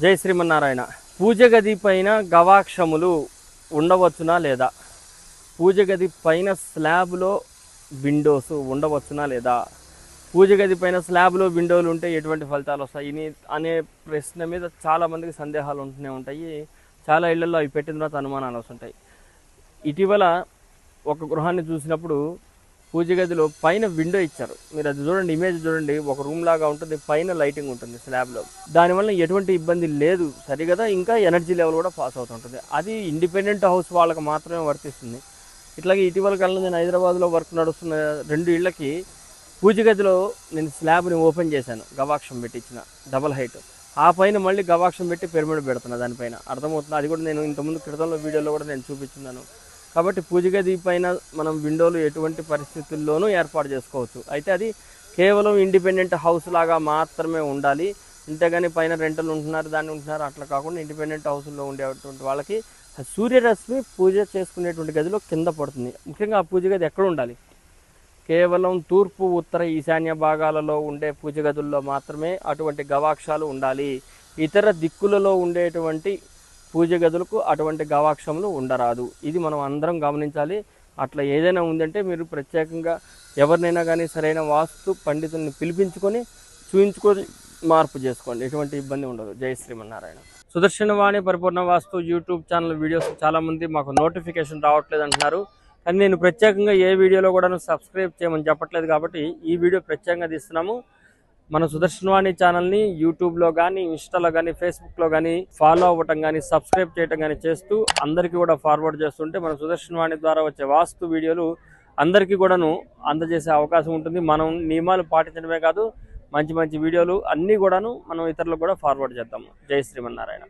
జై శ్రీమన్నారాయణ. పూజ గది పైన గవాక్షములు ఉండవచ్చునా లేదా? పూజ గది పైన స్లాబ్లో విండోస్ ఉండవచ్చునా లేదా? పూజ గది పైన స్లాబ్లో విండోలు ఉంటే ఎటువంటి ఫలితాలు వస్తాయి? అనే ప్రశ్న మీద చాలామందికి సందేహాలు ఉంటూనే ఉంటాయి. చాలా ఇళ్ళలో అవి పెట్టిన తర్వాత అనుమానాలు వస్తుంటాయి. ఇటీవల ఒక గృహాన్ని చూసినప్పుడు పూజ గదిలో పైన విండో ఇచ్చారు. మీరు అది చూడండి ఇమేజ్ చూడండి. ఒక రూమ్ లాగా ఉంటుంది పైన లైటింగ్ ఉంటుంది స్లాబ్లో దానివల్ల ఎటువంటి ఇబ్బంది లేదు. సరిగదా ఇంకా ఎనర్జీ లెవెల్ కూడా పాస్ అవుతుంటుంది. అది ఇండిపెండెంట్ హౌస్ వాళ్ళకి మాత్రమే వర్తిస్తుంది. ఇట్లాగే ఇటీవల కాలంలో నేను హైదరాబాద్లో వర్క్ నడుస్తున్న రెండు ఇళ్ళకి పూజ గదిలో నేను స్లాబ్ని ఓపెన్ చేశాను గవాక్షం పెట్టించిన డబల్ హైట్ ఆ పైన మళ్ళీ గవాక్షం పెట్టి పిరమిడ్ పెడుతున్నా దానిపైన. అర్థమవుతుంది? అది కూడా నేను ఇంతకుముందు క్రితంలో వీడియోలో కూడా నేను చూపించున్నాను కాబట్టి పూజ గది పైన మనం విండోలు ఎటువంటి పరిస్థితుల్లోనూ ఏర్పాటు చేసుకోవచ్చు. అయితే అది కేవలం ఇండిపెండెంట్ హౌస్ లాగా మాత్రమే ఉండాలి. అంతేగాని పైన రెంటలు ఉంటున్నారు దాన్ని ఉంటున్నారు అట్లా కాకుండా ఇండిపెండెంట్ హౌస్లో ఉండేటువంటి వాళ్ళకి సూర్యరశ్మి పూజ చేసుకునేటువంటి గదిలో కింద పడుతుంది. ముఖ్యంగా ఆ పూజ గది ఎక్కడ ఉండాలి? కేవలం తూర్పు ఉత్తర ఈశాన్య భాగాలలో ఉండే పూజ గదుల్లో మాత్రమే అటువంటి గవాక్షాలు ఉండాలి. ఇతర దిక్కులలో ఉండేటువంటి పూజ గదులకు అటువంటి గవాక్షములు ఉండరాదు. ఇది మనం అందరం గమనించాలి. అట్లా ఏదైనా ఉందంటే మీరు ప్రత్యేకంగా ఎవరినైనా కానీ సరైన వాస్తు పండితుల్ని పిలిపించుకొని చూయించుకొని మార్పు చేసుకోండి. ఎటువంటి ఇబ్బంది ఉండదు. జై శ్రీమన్నారాయణ. సుదర్శన వాణి పరిపూర్ణ వాస్తు యూట్యూబ్ ఛానల్ వీడియోస్ చాలామంది మాకు నోటిఫికేషన్ రావట్లేదు అంటున్నారు. కానీ నేను ప్రత్యేకంగా ఏ వీడియోలో కూడా సబ్స్క్రైబ్ చేయమని చెప్పట్లేదు కాబట్టి ఈ వీడియో ప్రత్యేకంగా తీస్తున్నాము. మన సుదర్శనవాణి ఛానల్ని యూట్యూబ్లో కానీ ఇన్స్టాలో కానీ ఫేస్బుక్లో కానీ ఫాలో అవ్వటం కానీ సబ్స్క్రైబ్ చేయటం కానీ చేస్తూ అందరికీ కూడా ఫార్వర్డ్ చేస్తుంటే మన సుదర్శనవాణి ద్వారా వచ్చే వాస్తు వీడియోలు అందరికీ కూడాను అందజేసే అవకాశం ఉంటుంది. మనం నియమాలు పాటించడమే కాదు మంచి మంచి వీడియోలు అన్నీ కూడాను మనం ఇతరులకు కూడా ఫార్వర్డ్ చేద్దాము జై శ్రీమన్నారాయణ.